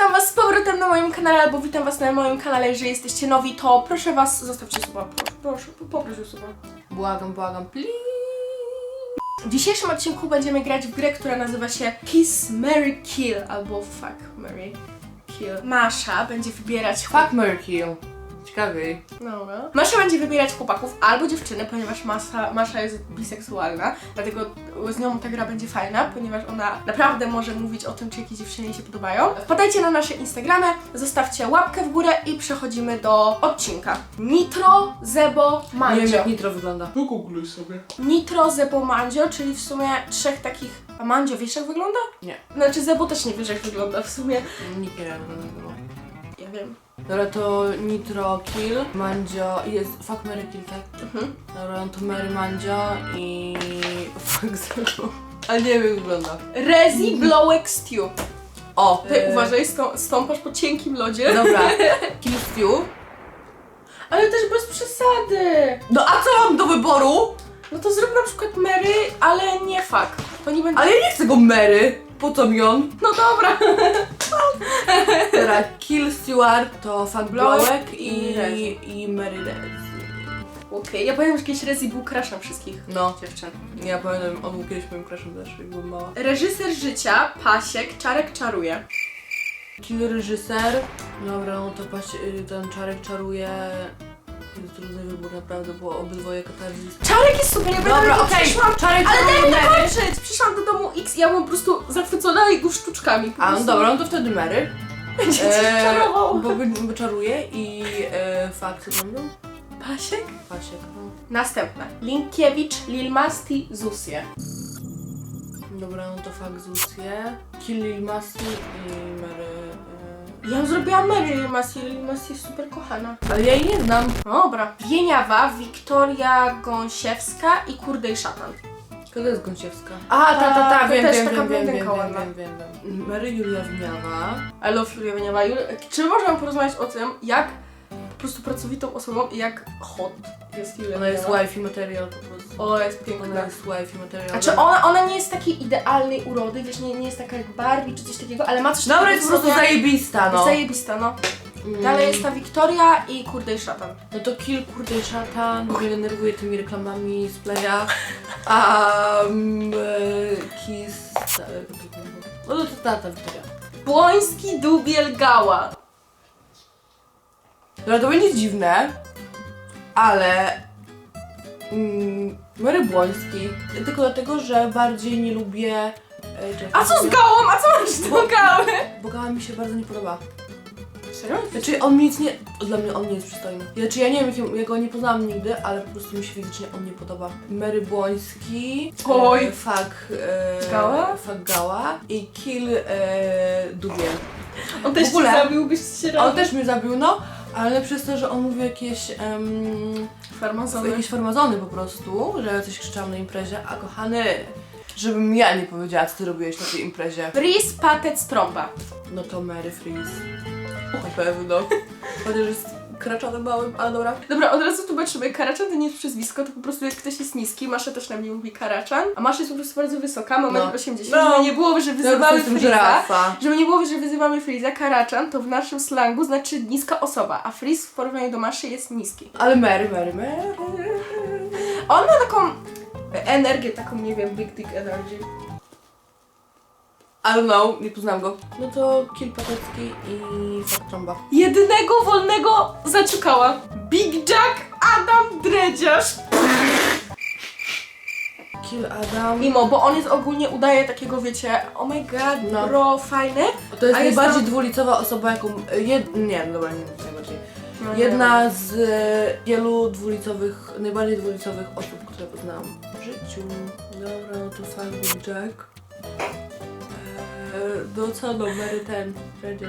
witam was z powrotem na moim kanale, albo witam was na moim kanale, jeżeli jesteście nowi, to proszę was, zostawcie suba, proszę, proszę, poproszę suba. Błagam, błagam, please. W dzisiejszym odcinku będziemy grać w grę, która nazywa się Kiss, Mary Kill, albo Fuck, Mary Kill. Masza będzie wybierać Fuck Mary Kill. Ciekawiej. Dobra. Masza będzie wybierać chłopaków albo dziewczyny, ponieważ Masza, Masza jest biseksualna, dlatego z nią ta gra będzie fajna, ponieważ ona naprawdę może mówić o tym, czy jakieś dziewczyny jej się podobają. Wpadajcie na nasze Instagramy, zostawcie łapkę w górę i przechodzimy do odcinka. Nitro, Zebo, Nie wiem Mandzio. jak Nitro wygląda. Wygoogluj sobie. Nitro, Zebo, Mandzio, czyli w sumie trzech takich... A Mandzio wiesz jak wygląda? Nie. Znaczy Zebo też nie wiesz jak wygląda w sumie. Nikt nie wie jak wygląda. Wiem. Dobra, to Nitro Kill, Mandzio jest Fuck Mary Kill, tak? Mhm. Dobra, no to Mary Mandzio i Fuck Zero. Ale nie wiem jak wygląda. Rezi, Blowek, Stew. O! Ty e, uważaj, stą- stąpasz po cienkim lodzie. Dobra, Kill Stew. Ale też bez przesady. No a co mam do wyboru? No to zrób na przykład Mary, ale nie fuck. To nie będzie... Ale ja nie chcę go Mary. Po co mi on? No dobra. Dobra, Kill Stewart to Fuck Blowek Blowek i i, i Mary Rezi. Okej, ja powiem, że kiedyś Rezi był crushem wszystkich No, dziewczyn. ja pamiętam, on był kiedyś moim crushem też, jak byłem mała. Reżyser życia, Pasiek, Czarek czaruje. Kill reżyser. Dobra, no to paść, y, ten czarek czaruje. Trudny wybór naprawdę, bo obydwoje katarzis. Czarek jest super, ja Dobra, okej, przyszłam... czarek Ale daj mi Mary. dokończyć! Przyszłam do domu X i ja byłam po prostu zachwycona jego sztuczkami. Po A, no prostu dobra, no to wtedy Mary. Będzie cię czarował. bo, bo czaruje i e, fakt, co tam był? Pasiek? Pasiek. no. Następna. Linkiewicz, Lil Masti, Zusie. Dobra, no to fakt Zucję. Kill i Mary. Ja zrobiłam Mary Lil Masti jest super kochana. ale ja jej nie znam. Dobra. Wieniawa, Wiktoria Gąsiewska i Kurdej Szatan. Kogo jest Gąsiewska? A, ta, ta, ta, wiem, też wiem, taka wiem, wiem, wiem, wiem, wiem, wiem, wiem. Mary Julia Winiawa. I love Julia Wieniawa. Jul... Czy możemy porozmawiać o tym, jak prostu pracowitą osobą i jak hot jest Julia Ona jest Wieniawa? wifey material po prostu. O, jest Ona piękna. jest wifey material. Znaczy ona, ona nie jest takiej idealnej urody, wiesz, nie, nie jest taka jak Barbie czy coś takiego, ale ma coś Dobra, jest po prostu sobie- zajebista, no. zajebista, no. Mm. Dalej jest ta Wiktoria i Kurdej Szatan. No to kill kurde szatan, mnie denerwuje tymi reklamami z playa. A um, kiss... No to to tata Wiktoria. Błoński Dubiel Gała. Dobra, to będzie dziwne, ale... Mm, Mary Błoński. Tylko dlatego, że bardziej nie lubię... e, A co z Gałą? A co masz do Gały? Bo Gała mi się bardzo nie podoba. Serio? Znaczy on mi nic nie... Dla mnie on nie jest przystojny. Znaczy ja nie wiem, jakim, ja go nie poznałam nigdy, ale po prostu mi się fizycznie on nie podoba. Mary Błoński. Oj. E, fuck... E, Gała? Fuck Gała. I Kill e, Dubiel. On też W ogóle- cię zabił, byś się On też mnie zabił, no. Ale przez to, że on mówił jakieś... Um, Farmazony. jakieś farmazony po prostu, że ja coś krzyczałam na imprezie, a kochany... Żebym ja nie powiedziała, co ty robiłeś na tej imprezie. Fris Patec Trąba. No to Mary Freeze. Na pewno. Chociaż jest kraczonym małym, ale dobra. Dobra, od razu tłumaczymy. Karaczan to nie jest przezwisko, to po prostu jak ktoś jest niski, Masza też na mnie mówi Karaczan, a Masza jest po prostu bardzo wysoka, ma No. 1,80 No. żeby nie było, że wyzywamy jestem Friza. Żeby nie było, że wyzywamy Friza, Karaczan to w naszym slangu znaczy niska osoba, a Friz w porównaniu do Maszy jest niski. Ale Mary, Mary, Mary. On ma taką energię, taką nie wiem, big dick energy. I don't know, nie poznam go. No to Kill Patecki i Fuck Tromba. Jedynego wolnego zaciukała. Big Jack Adam Dredziarz. Kill Adam. Mimo, bo on jest ogólnie, udaje takiego, wiecie, oh my god, No. bro, fajny. To jest A jest najbardziej dwulicowa osoba, jaką... Jed... Nie, no dobra, nie najbardziej. No, Jedna z e, wielu dwulicowych, najbardziej dwulicowych osób, które poznałam w życiu. Dobra, no to Big Jack. No co, Mary ten. Nic.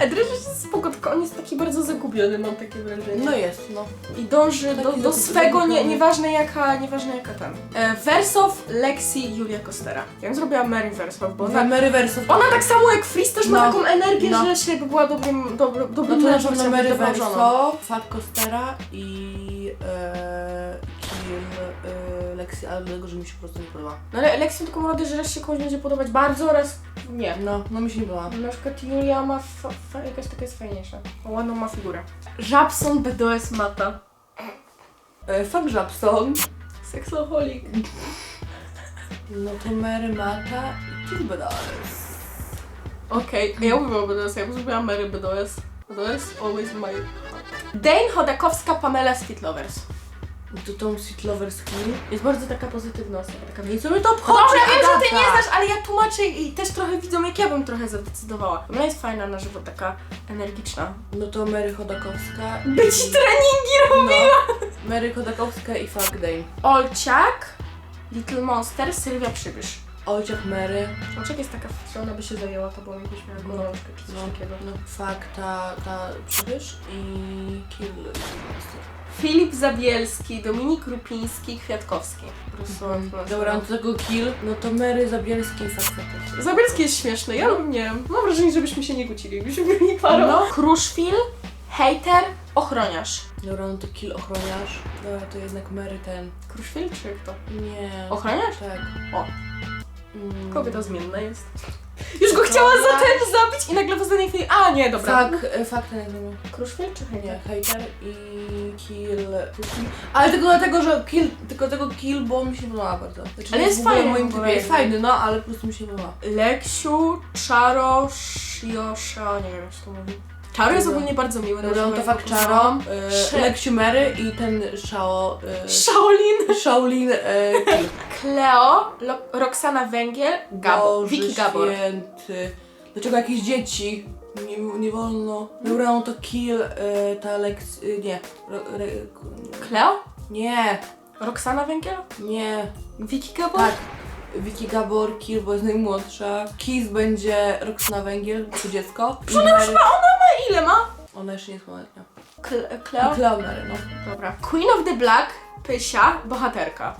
Edryż jest spoko, tylko on jest taki bardzo zagubiony, mam takie wrażenie. No jest, no. I dąży do, do swego, nie, nieważne jaka, nieważne jaka ten. E, Wersow, Lexi, Julia Kostera. Ja bym zrobiła Mary Wersow, bo ona, Mary Versów. ona tak samo jak Fris też ma No. taką energię, No. że się by była dobrym, dobro, No dobrym to na mężem, pewno Mary dobrą żoną. Verso, Fuck Costera i e, Lexi, ale dlatego, że mi się po prostu nie podoba. No ale lekcją tylko młody, że raz się komuś będzie podobać bardzo, raz nie. No, no mi się nie podoba. Na przykład Julia ma fa- fa- jakaś taka jest fajniejsza. Ładną ma figurę. Żabson BDS Mata. E, fuck Żabson. Seksoholik. No to Mary Mata i Kill Bedares. Okej, ja uwielbiam BDS, ja lubiłam Mary BDS. BDS always my heart. Dane Chodakowska, Pamela Street Lovers. To tą Sweet Lovers Kill. Jest bardzo taka pozytywna osoba, taka i co my to No obchodzi? Dobra, wiem, że ty Agata? nie znasz, ale ja tłumaczę i też trochę widzą, jak ja bym trochę zadecydowała. Ona jest fajna na żywo, taka energiczna. No to Mary Chodakowska. i- By ci treningi robiła! No. Mary Chodakowska i Fuck Dane. Olciak, Little Monster, Sylwia Przybysz. Olciak Mary. Olciak jest taka, że ona by się zajęła tobą, jakbyś miała No. gorączkę czy coś No, takiego. no, fuck ta, ta przybysz i Kill Filip Zabielski, Dominik Rupiński, Kwiatkowski. Po prostu Mhm. no, Dobra, no to tego Kill, no to Mary Zabielski i Kwiatkowski. Zabielski jest śmieszny, ja nie wiem. Mam wrażenie, żebyśmy się nie kłócili, byśmy byli parą. No. Kruszwil, hejter, ochroniarz. Dobra, no to Kill ochroniarz. Dobra, to jednak Mary ten. Kruszwil czy kto? Nie. Ochroniarz? Tak. O. Mm. Kobieta zmienna jest. Już go chciała za ten zabić i nagle w ostatniej chwili, a nie, dobra. Fuck, e, ten jak mówię. Kruszwil czy hejter? Nie, hater i kill. Ale tylko dlatego, że kill, tylko tego kill, bo mi się podoba bardzo. Znaczy, Ale jest w ogóle fajny moim w ogóle typie. Jest fajny, no, ale po prostu mi się podoba. Leksiu, Czaro, Shiosha, nie wiem jak się to mówi. Czaro jest ogólnie bardzo miły. Dobra, no Charo, Sze- e, Lexiu Mary i ten Shao, e, Shaolin, Shaolin e, kill. Kleo, Lo- Roxana Węgiel, Gabor, Vicky Gabor. święty. Dlaczego jakieś dzieci? Nie, nie wolno. Dobra, to kill e, ta Lex... E, nie. Ro, re, Kleo? nie, Roxana Węgiel? nie. Vicky Gabor? Tak. Vicky Gabor, Kill, bo jest najmłodsza. Kiss będzie Roxana Węgiel, to dziecko. I Mary- A ile ma? Ona jeszcze nie jest pełnoletnia. Kle-? Cleo no. Dobra. Queen of the Black, Pysia, bohaterka.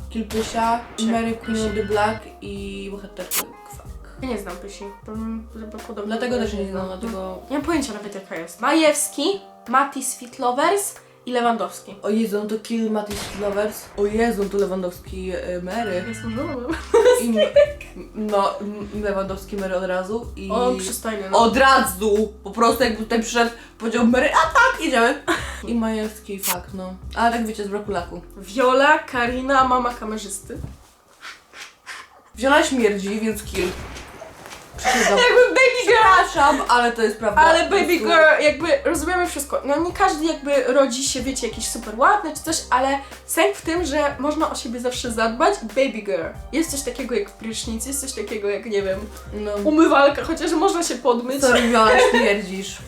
Czy- Mary Queen of the Black i bohaterka Kwak. Ja nie znam Pysi. To Dlatego też nie znam, dlatego... Nie mam pojęcia nawet jaka jest. Majewski, Mati Sweet Lovers i Lewandowski. O Jezu, no to Kill Mattis Lovers. O Jezu, no to Lewandowski e, Mary. Jest możliwe. I, no, m- Lewandowski Mary od razu i... O, przystojny. No. Od razu! Po prostu jakby tutaj przyszedł, powiedział Mary, a tak, jedziemy. I Majewski, fakt, no. Ale tak wiecie, z braku laku. Viola, Karina, mama kamerzysty. Wzięła śmierdzi, więc kill. Przysięgam. Jakby baby girl. Przepraszam, ale to jest prawda. Ale Po baby prostu- girl, jakby rozumiemy wszystko. No nie każdy jakby rodzi się, wiecie, jakiś super ładny czy coś, ale sęk w tym, że można o siebie zawsze zadbać. Baby girl. Jest coś takiego jak prysznic, jest coś takiego jak, nie wiem, No, umywalka, chociaż można się podmyć. sorry, Wiola, śmierdzisz.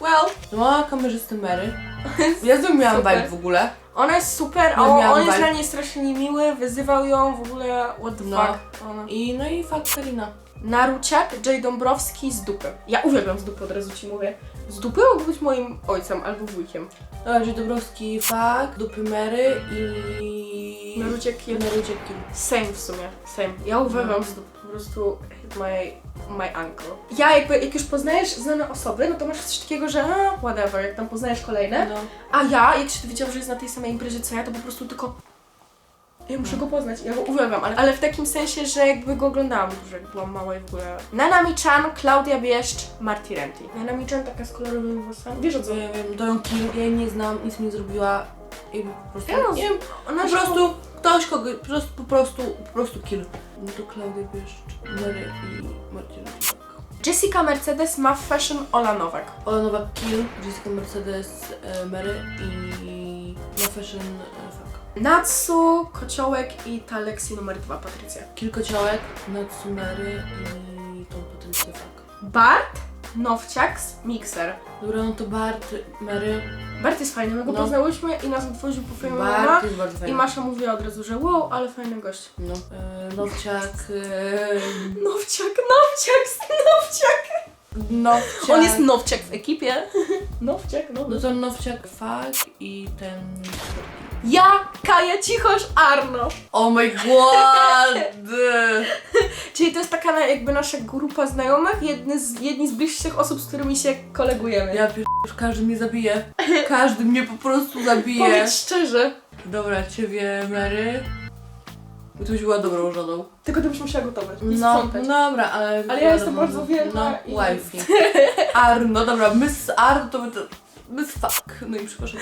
Well, no mama kamerzysty Mary. Ja z nią miałam Super. vibe w ogóle. Ona jest super, a Ja on, miałam on jest vibe. dla niej strasznie niemiły, wyzywał ją w ogóle, what the No. fuck. Ona. I no i fakt Karina. Naruciak, Jay Dąbrowski z dupy. Ja uwielbiam z dupy, od razu ci mówię. Z dupy mógł być moim ojcem albo wujkiem. Dobra, że Dobrowski fakt, dupy Mary i... Naruciak jeden. Naruciak kill. Same w sumie, same. Ja uwielbiam No. z dupy, po prostu my, my uncle. Ja jakby, jak już poznajesz znane osoby, no to masz coś takiego, że a, whatever, jak tam poznajesz kolejne. No. A ja, jak się dowiedziałam, że jest na tej samej imprezie co ja, to po prostu tylko... Ja muszę go poznać, ja go uwielbiam, ale, ale w takim sensie, że jakby go oglądałam dużo, jak byłam mała i w ogóle... Nana Michan, Klaudia Bieszcz, Marty Renty. Nana Michan taka z kolorowymi włosami. Wiesz o co? Ja wiem, to ją kill, ja jej nie znam, nic mi nie zrobiła. I po prostu, Ja nie wiem, Ona po prostu ktoś kogo, po prostu, po prostu, po prostu kill. No to Klaudia Bieszcz, Mary i Marcin Rybak. Jessica Mercedes ma fashion Ola Nowak. Ola Nowak kill, Jessica Mercedes, e, Mary i na fashion e. Natsu, Kociołek i ta Lexi numer dwa, Patrycja. Kill kociołek, Natsu Mary i tą potencję fuck. Bart, Nowciaks, Mixer. Dobra, no to Bart, Mary, Bart jest fajny, my go No. poznałyśmy i nas odwoził po filmie Bart mama. jest bardzo I fajny. Masza mówiła od razu, że wow, ale fajny gość. No, e, Nowciak, e, Nowciak, Nowciak, Nowciak. Nowciak. On jest Nowciak w ekipie. Nowciak, no. No to Nowciak fuck i ten... Ja, Kaja Cichosz, Arno. Oh my god! Czyli to jest taka na- jakby nasza grupa znajomych, jedny z, jedni z bliższych osób, z którymi się kolegujemy. Ja pier... każdy mnie zabije. Każdy mnie po prostu zabije. Powiedz szczerze. Dobra, ciebie Mary. Bo to byś była dobrą żoną. Tylko to byś musiała gotować i No, sprzątać. dobra, ale... Ale ja jestem bardzo wierna No, i-. Arno, dobra, Miss Arno to by to... Miss fuck. No i przepraszam.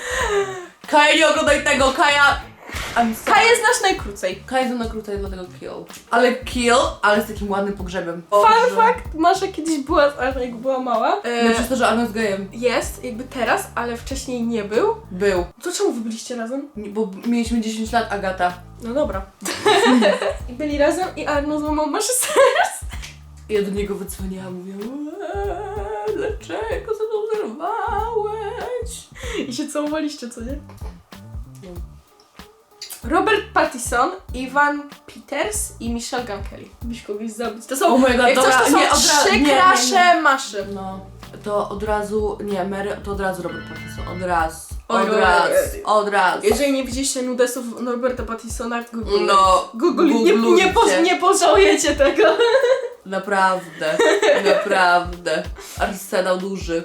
Kaja, nie oglądaj tego, Kaja! I'm sorry. Kaję znasz najkrócej. Kaja jest na krócej, dlatego kill. Ale kill, ale z takim ładnym pogrzebem. Fun fact, Masza kiedyś była z Arno, jak była mała. No E, przez to, że Arno jest gejem. jest, jakby teraz, ale wcześniej nie był. Był. To czemu wy byliście razem? Nie, Bo mieliśmy 10 lat, Agata. No dobra. I byli razem i Arno złamał Maszę serce. Ja do niego wydzwoniłam, mówię, "Eee, dlaczego ze mną zerwałeś? I się całowaliście, co nie? Robert Pattinson, Ivan Peters i Michelle Gun Kelly. Byś kogoś zabić. To są, Oh my god, jak dobra, coś, to są nie, od razu- trzy nie, nie, nie. krasze maszy. No, to od razu, nie, Mary, to od razu Robert Pattinson, od razu, Oj, od oj, oj. od razu. Jeżeli nie widzieliście nudesów Roberta Pattinsona, Google. No, Google, nie, nie, googlujcie. po, nie pożałujecie tego. Naprawdę, naprawdę. Arsenał duży.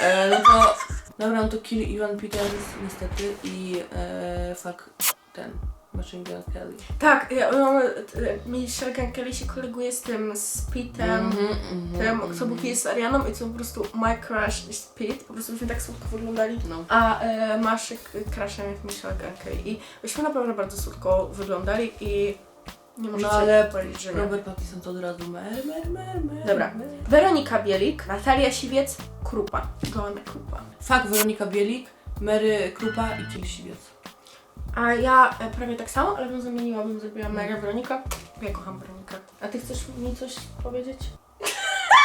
E, no to, dobra, no to kill Ivan Peters niestety i e, fuck ten, Machine Gun Kelly. Tak, ja, e, Michelle Gun Kelly się koleguje z tym, z Pitem. Mhm, mhm, Tym, kto był kiedyś z Arianą i co po prostu my crush is Pete, po prostu byśmy tak słodko wyglądali. No. A e, masz crushem jak Michelle Gun Kelly i byśmy naprawdę bardzo słodko wyglądali i nie możecie No ale nie. Robert Pattinson to od razu mer, mer, mer, mer. Dobra. mer. Weronika Bielik, Natalia Siwiec, Krupa. Gołana Krupa. Fuck Weronika Bielik, Mary Krupa i Kill Siwiec. A ja e, prawie tak samo, ale bym zamieniła, bym zrobiła Mega Weronika. Ja kocham Weronikę. A ty chcesz mi coś powiedzieć?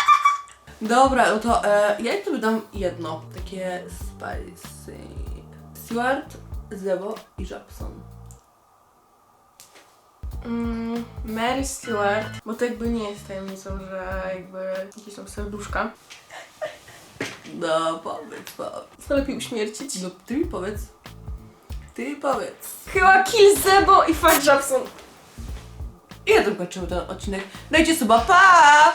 Dobra, no to e, ja tu dam jedno, takie spicy. Stewart, Zebo i Japson. Mm, Mary Stewart, bo to jakby nie jest tajemnicą, że jakby jakieś tam serduszka. No, powiedz, powiedz. Co lepiej uśmiercić? No, ty mi powiedz. Ty powiedz. Chyba Kill Zebo i Fuck Jackson. I ja kończymy ten odcinek. Dajcie suba, pa!